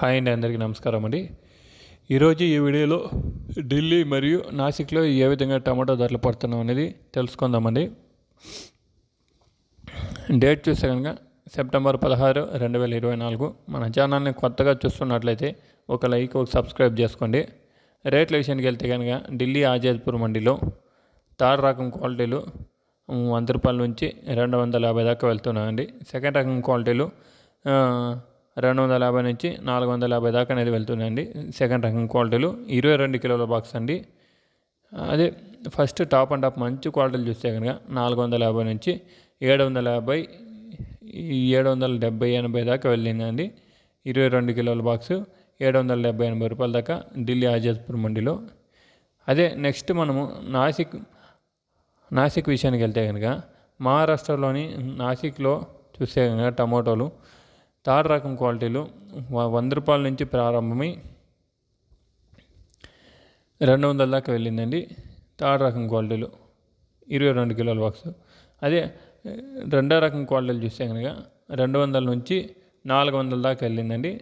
Hi అండి అందరికీ నమస్కారం అండి. ఈరోజు ఈ వీడియోలో ఢిల్లీ మరియు నాసిక్లో ఏ విధంగా టమాటో ధరలు పడుతున్నాం అనేది తెలుసుకుందామండి. డేట్ చూస్తే కనుక సెప్టెంబర్ పదహారు రెండు వేల ఇరవై నాలుగు. మన ఛానల్ని కొత్తగా చూస్తున్నట్లయితే ఒక లైక్ ఒక సబ్స్క్రైబ్ చేసుకోండి. రేట్ల విషయానికి వెళ్తే కనుక ఢిల్లీ ఆజాద్పూర్ మండీలో థర్డ్ రకం క్వాలిటీలు వంద రూపాయల నుంచి రెండు వందల యాభై దాకా వెళ్తున్నాయండి. సెకండ్ రకం క్వాలిటీలు రెండు వందల యాభై నుంచి నాలుగు వందల యాభై దాకా అనేది వెళ్తుందండి. సెకండ్ రకం క్వాలిటీలు. ఇరవై రెండు కిలోల బాక్స్ అండి. అదే ఫస్ట్ టాప్ అండ్ టాప్ మంచి క్వాలిటీలు చూస్తే కనుక నాలుగు వందల యాభై నుంచి ఏడు వందల యాభై ఈ ఏడు వందల డెబ్బై ఎనభై దాకా వెళ్ళిందండి. ఇరవై రెండు కిలోల బాక్స్ ఏడు వందల డెబ్బై ఎనభై రూపాయల దాకా ఢిల్లీ ఆజాద్పూర్ మండిలో. అదే నెక్స్ట్ మనము నాసిక్ నాసిక్ విషయానికి వెళ్తే కనుక మహారాష్ట్రలోని నాసిక్లో చూస్తే కనుక టమోటోలు థర్డ్ రకం క్వాలిటీలు వ- వంద రూపాయల నుంచి ప్రారంభమై రెండు వందల దాకా వెళ్ళిందండి థర్డ్ రకం క్వాలిటీలు. ఇరవై రెండు కిలోల బాక్స్ అదే రెండో రకం క్వాలిటీలు చూస్తే కనుక రెండు వందల నుంచి నాలుగు వందల దాకా వెళ్ళిందండి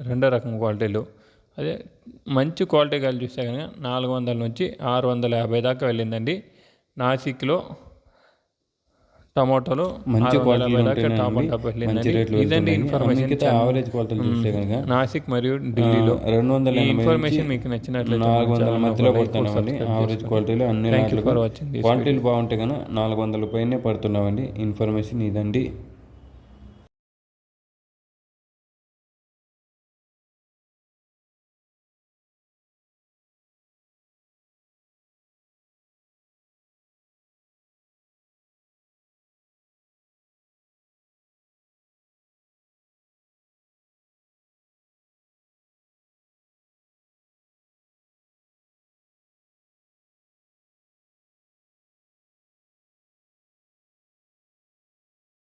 రెండో రకం క్వాలిటీలు. అదే మంచి క్వాలిటీ కలిసి చూస్తే కనుక నాలుగు వందల నుంచి ఆరు వందల యాభై దాకా వెళ్ళిందండి. నాసిక్లో టమాటోలు మంచి ఆరు వందల క్వాలిటీలు యాభై దాకా ఉంటేనే టాప్ అండి టాప్ మంచి వెళ్ళిందండి రేట్లు ఇదండి. ఇన్ఫర్మేషన్ యావరేజ్ క్వాలిటీలు చూస్తే కనుక నాసిక్ మరియు ఢిల్లీలో. రెండు వందల ఇన్ఫర్మేషన్ మీకు నచ్చినట్లయితే నాలుగు వందల మధ్యలో పడుతున్నామండి యావరేజ్. క్వాలిటీలు అన్ని క్వాలిటీలు బాగుంటే కనుక నాలుగు వందల పైనే పడుతున్నామండి. ఇన్ఫర్మేషన్ ఇదండి.